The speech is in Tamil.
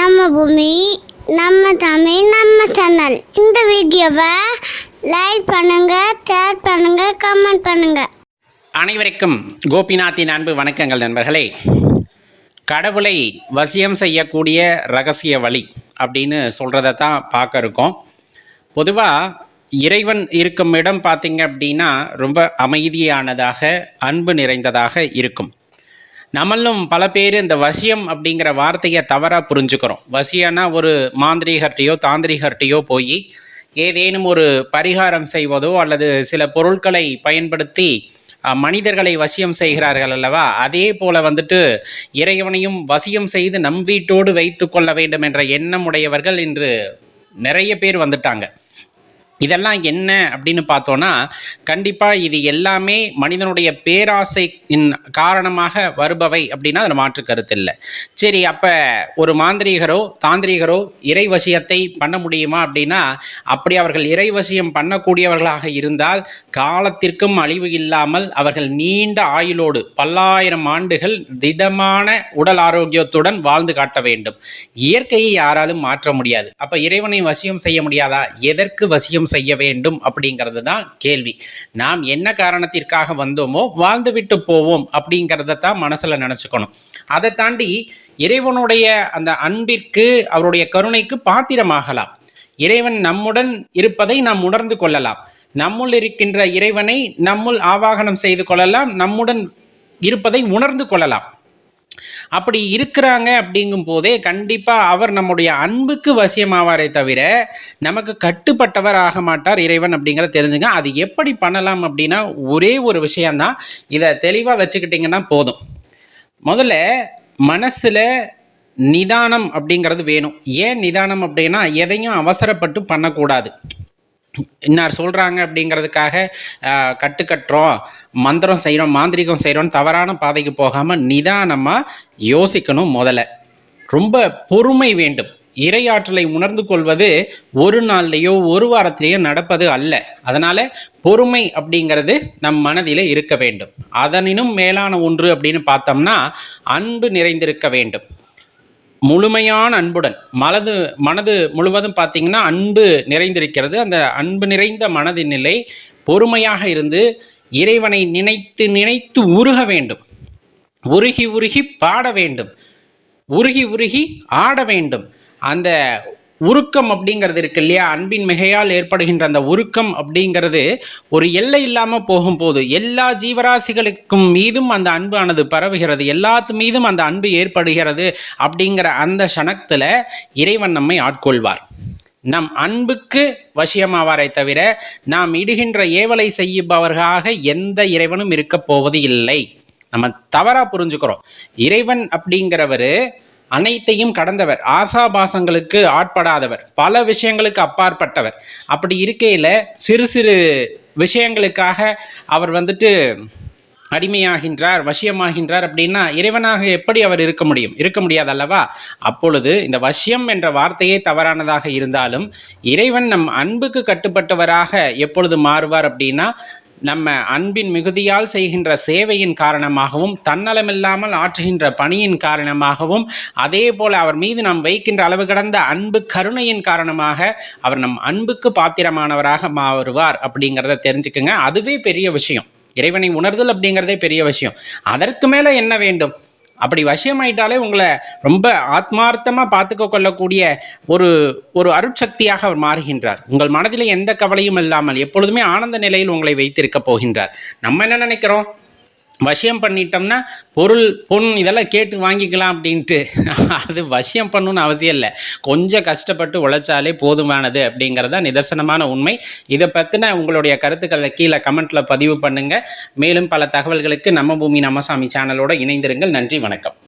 நம்ம பூமி நம்ம தமிழ் நம்ம சேனல். இந்த வீடியோவை லைக் பண்ணுங்க ஷேர் பண்ணுங்க கமெண்ட் பண்ணுங்க. அனைவருக்கும் கோபிநாத்தின் அன்பு வணக்கங்கள் நண்பர்களே. கடவுளை வசியம் செய்யக்கூடிய ரகசிய வழி அப்படின்னு சொல்கிறத தான் பார்க்க இருக்கோம். பொதுவாக இறைவன் இருக்கும் இடம் பார்த்தீங்க அப்படின்னா ரொம்ப அமைதியானதாக அன்பு நிறைந்ததாக இருக்கும். நம்மளும் பல பேர் இந்த வசியம் அப்படிங்கிற வார்த்தையை தவறாக புரிஞ்சுக்கிறோம். வசியம்னா ஒரு மாந்திரீகர்ட்டையோ தாந்திரிகர்ட்டையோ போய் ஏதேனும் ஒரு பரிகாரம் செய்வதோ அல்லது சில பொருட்களை பயன்படுத்தி மனிதர்களை வசியம் செய்கிறார்கள் அல்லவா? அதே போல வந்துட்டு இறைவனையும் வசியம் செய்து நம் வீட்டோடு வைத்து கொள்ள வேண்டும் என்ற எண்ணம் உடையவர்கள் இன்று நிறைய பேர் வந்துட்டாங்க. இதெல்லாம் என்ன அப்படின்னு பார்த்தோன்னா கண்டிப்பாக இது எல்லாமே மனிதனுடைய பேராசையின் காரணமாக வருபவை அப்படின்னா அதில் மாற்று கருத்து இல்லை. சரி அப்போ ஒரு மாந்திரீகரோ தாந்திரீகரோ இறைவசியத்தை பண்ண முடியுமா அப்படின்னா அப்படி அவர்கள் இறைவசியம் பண்ணக்கூடியவர்களாக இருந்தால் காலத்திற்கும் அழிவு இல்லாமல் அவர்கள் நீண்ட ஆயுளோடு பல்லாயிரம் ஆண்டுகள் திடமான உடல் ஆரோக்கியத்துடன் வாழ்ந்து காட்ட வேண்டும். இயற்கையை யாராலும் மாற்ற முடியாது. அப்போ இறைவனை வசியம் செய்ய முடியாதா? எதற்கு வசியம் செய்ய வேண்டும் அப்படிங்கிறது தான் கேள்வி. நாம் என்ன காரணத்திற்காக வந்தோமோ வாழ்ந்துவிட்டு போவோம் அப்படிங்கிறத தான் மனசில் நினச்சிக்கணும். அதை தாண்டி இறைவனுடைய அந்த அன்பிற்கு அவருடைய கருணைக்கு பாத்திரமாகலாம். இறைவன் நம்முடன் இருப்பதை நாம் உணர்ந்து கொள்ளலாம். நம்முள் இருக்கின்ற இறைவனை நம்முள் ஆவாகனம் செய்து கொள்ளலாம். நம்முடன் இருப்பதை உணர்ந்து கொள்ளலாம். அப்படி இருக்கிறாங்க அப்படிங்கும் போதே கண்டிப்பாக அவர் நம்முடைய அன்புக்கு வசியமாவாரே தவிர நமக்கு கட்டுப்பட்டவர் ஆக மாட்டார் இறைவன் அப்படிங்கிறத தெரிஞ்சுங்க. அது எப்படி பண்ணலாம் அப்படின்னா ஒரே ஒரு விஷயம்தான். இதை தெளிவாக வச்சுக்கிட்டிங்கன்னா போதும். முதல்ல மனசில் நிதானம் அப்படிங்கிறது வேணும். ஏன் நிதானம் அப்படின்னா எதையும் அவசரப்பட்டு பண்ணக்கூடாது. இன்னார் சொல்கிறாங்க அப்படிங்கிறதுக்காக கட்டுக்கட்டுறோம் மந்திரம் செய்கிறோம் மாந்திரிகம் செய்கிறோம் தவறான பாதைக்கு போகாமல் நிதானமாக யோசிக்கணும் முதல்ல. ரொம்ப பொறுமை வேண்டும். இறையாற்றலை உணர்ந்து கொள்வது ஒரு நாள்லேயோ ஒரு வாரத்திலேயோ நடப்பது அல்ல. அதனால் பொறுமை அப்படிங்கிறது நம் மனதில் இருக்க வேண்டும். அதனினும் மேலான ஒன்று அப்படின்னு பார்த்தோம்னா அன்பு நிறைந்திருக்க வேண்டும். முழுமையான அன்புடன் மனது மனது முழுவதும் பார்த்தீங்கன்னா அன்பு நிறைந்திருக்கிறது. அந்த அன்பு நிறைந்த மனதின் நிலை பொறுமையாக இருந்து இறைவனை நினைத்து நினைத்து உருக வேண்டும். உருகி உருகி பாட வேண்டும். உருகி உருகி ஆட வேண்டும். அந்த உருக்கம் அப்படிங்கிறது இருக்கு இல்லையா? அன்பின் மிகையால் ஏற்படுகின்ற அந்த உருக்கம் அப்படிங்கிறது ஒரு எல்லை இல்லாமல் போகும்போது எல்லா ஜீவராசிகளுக்கும் மீதும் அந்த அன்பானது பரவுகிறது. எல்லாத்து மீதும் அந்த அன்பு ஏற்படுகிறது அப்படிங்கிற அந்த சனத்தில் இறைவன் நம்மை ஆட்கொள்வார். நம் அன்புக்கு வசியமாவாரை தவிர நாம் இடுகின்ற ஏவலை செய்யுபவர்களாக எந்த இறைவனும் இருக்கப் போவது இல்லை நம்ம தவறாக புரிஞ்சுக்கிறோம். இறைவன் அப்படிங்கிறவர் அனைத்தையும் கடந்தவர் ஆசாபாசங்களுக்கு ஆட்படாதவர் பல விஷயங்களுக்கு அப்பாற்பட்டவர். அப்படி இருக்கையில் சிறு சிறு விஷயங்களுக்காக அவர் வந்துட்டு அடிமையாகின்றார் வசியமாகின்றார் அப்படின்னா இறைவனாக எப்படி அவர் இருக்க முடியும்? இருக்க முடியாது அல்லவா? அப்பொழுது இந்த வசியம் என்ற வார்த்தையே தவறானதாக இருந்தாலும் இறைவன் நம் அன்புக்கு கட்டுப்பட்டவராக எப்பொழுது மாறுவார் அப்படின்னா நம்ம அன்பின் மிகுதியால் செய்கின்ற சேவையின் காரணமாகவும் தன்னலமில்லாமல் ஆற்றுகின்ற பணியின் காரணமாகவும் அதே போல் அவர் மீது நாம் வைக்கின்ற அளவு கடந்த அன்பு கருணையின் காரணமாக அவர் நம் அன்புக்கு பாத்திரமானவராக மாறுவார் அப்படிங்கிறத தெரிஞ்சுக்குங்க. அதுவே பெரிய விஷயம். இறைவனை உணர்தல் அப்படிங்கிறதே பெரிய விஷயம். அதற்கு மேலே என்ன வேண்டும்? அப்படி வசியமாயிட்டாலே உங்களை ரொம்ப ஆத்மார்த்தமாக பார்த்துக்க கொள்ளக்கூடிய ஒரு ஒரு அருட்சக்தியாக அவர் மாறுகின்றார். உங்கள் மனதில் எந்த கவலையும் இல்லாமல் எப்பொழுதுமே ஆனந்த நிலையில் உங்களை வைத்திருக்க போகின்றார். நம்ம என்ன நினைக்கிறோம்? வசியம் பண்ணிட்டோம்னா பொருள் பொன் இதெல்லாம் கேட்டு வாங்கிக்கலாம் அப்படின்ட்டு. அது வசியம் பண்ணணும்னு அவசியம் இல்லை. கொஞ்சம் கஷ்டப்பட்டு உழைச்சாலே போதுமானது அப்படிங்கிறது தான் நிதர்சனமான உண்மை. இதை பற்றின உங்களுடைய கருத்துக்களை கீழே கமெண்ட்டில் பதிவு பண்ணுங்கள் மேலும் பல தகவல்களுக்கு நம்ம பூமி நம்ம சாமி சேனலோடு இணைந்திருங்கள். நன்றி வணக்கம்.